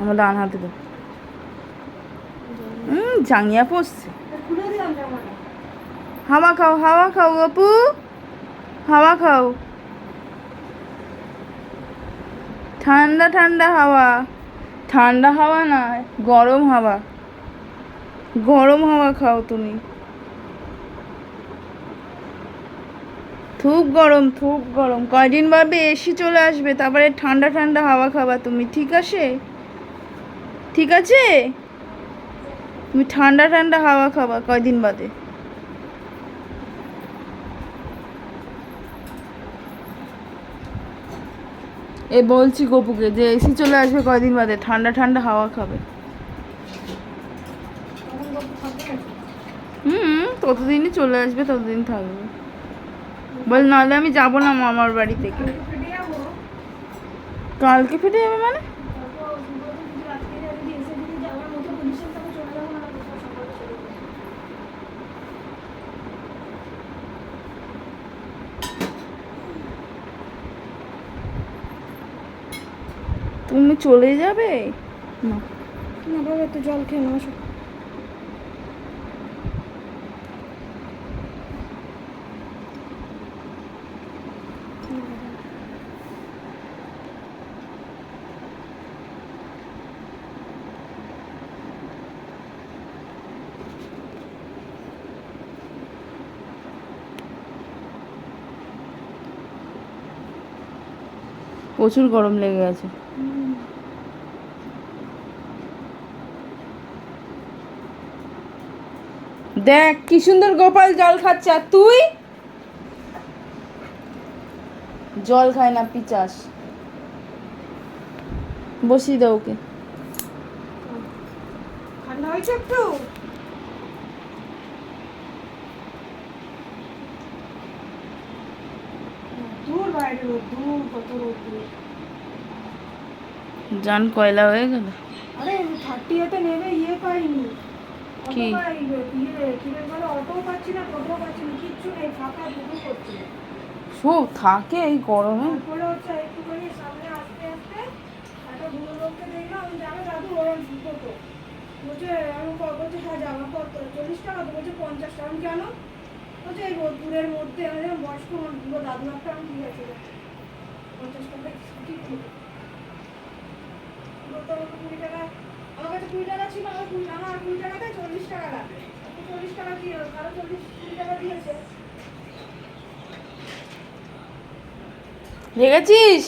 আমার ডান হাতে দে। হুম জাঙ্গিয়া পড়ছে হাওয়া খাও হাওয়া খাও, অপু। হাওয়া খাও। ঠান্ডা ঠান্ডা হাওয়া। ঠান্ডা হাওয়া না গরম হাওয়া। গরম হাওয়া খাও তুমি। খুব গরম খুব গরম। কয়দিন বাদে এসি চলে আসবে, তারপরে ঠান্ডা ঠান্ডা হাওয়া খাবা তুমি, ঠিক আছে? ঠিক আছে? তুমি ঠান্ডা ঠান্ডা হাওয়া খাবা কয়দিন বাদে? এ বলছি গপুকে যে এসি চলে আসবে কয়দিন বাদে, ঠান্ডা ঠান্ডা হাওয়া খাবে। হুম, ততদিনই চলে আসবে, ততদিন থাকবে। বল, নাহলে আমি যাব না মামার বাড়ি থেকে। কালকে ফিরে যাবে মানে? তুমি চলে যাবে? না। না বাবা, একটু জল খেয়ে নেওয়া প্রচুর গরম লেগে গেছে। দেখ, কি সুন্দর গোপাল জল খাচ্ছে। আর তুই? জল খায় না, পিচাস। বসিয়ে দাও ওকে। ঠান্ডা হয়েছে একটু? বাইরে কত জান কয়লা হয়ে গেল? আরে থার্টি এতে নেবে ইয়ে পাইনি। কি? শো থাকে এই গরমে। বলছে আমি ক- বলছে হ্যাঁ জামা কত চল্লিশ টাকা তো বলছে পঞ্চাশ টাকা। কেন? বলছে এই মধ্যে দাদু, একটা আমি পঞ্চাশ টাকা, আমার কাছে কুড়ি টাকা ছিল, আমার কুড়ি কুড়ি টাকাতে চল্লিশ টাকা লাগবে। চল্লিশ টাকা দিয়ে, কারও চল্লিশ, কুড়ি টাকা দিয়েছে। দেখেছিস?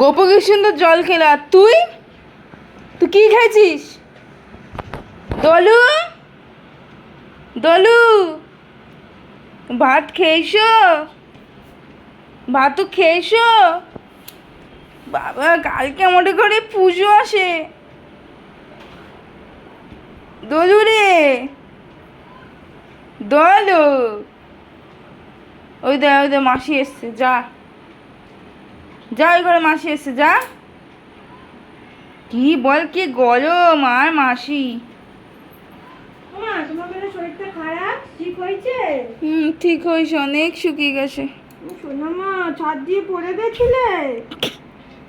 গোপ কি সুন্দর জল খেলা। তুই? তুই কি খাইছিস দলু? দলু? ভাত খেয়েছো? ভাত তো খেয়েছো? বাবা, কালকে আমাদের ঘরে পুজো আসে। দলু রে দলু। ওই দে ওই দে, মাসি এসছে, যা। যা, ওই ঘরে মাসি এসছে, যা। কি বল, কি গরম, আর মাসি মা তোমার মেয়ের শরীরটা খারাপ ঠিক হয়েছে হুম ঠিক অনেক শুকিয়ে গেছে। শোনো মা ছাদ দিয়ে পড়ে গেছিলে?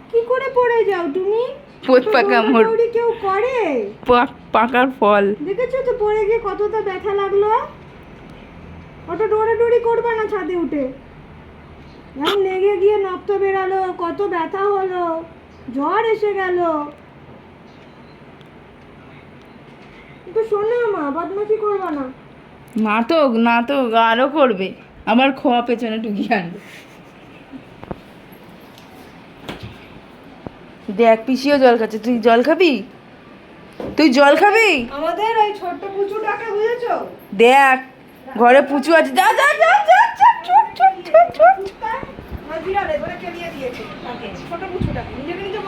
কি করে পড়ে যাও তুমি? পোত পাকা দৌড়াদৌড়ি কেউ করে? পাকার ফল। দেখেছ তো পড়ে গিয়ে কতটা ব্যথা লাগল? অত দৌড়াদৌড়ি করবে না ছাদে উঠে। লেগে গিয়ে নক্ত বেরালো কত ব্যথা হলো জ্বর এসে গেল। একটু শোনো মা বদমাশি করবা না। নাটক নাটক আরও করবে। আবার খোয়া পেছনে ঢুকিয়ে আনবে। দেখ পিসিও জল খাচ্ছে। তুই জল খাবি? তুই জল খাবি? আমাদের ওই ছোট্ট পুচুটাকে বুঝেছ? দেখ ঘরে পুচু আছে। যা যা যা যা যা, ধরে খেলিয়ে দিয়েছে। তাকে ছোট পুচুটাকে নিজে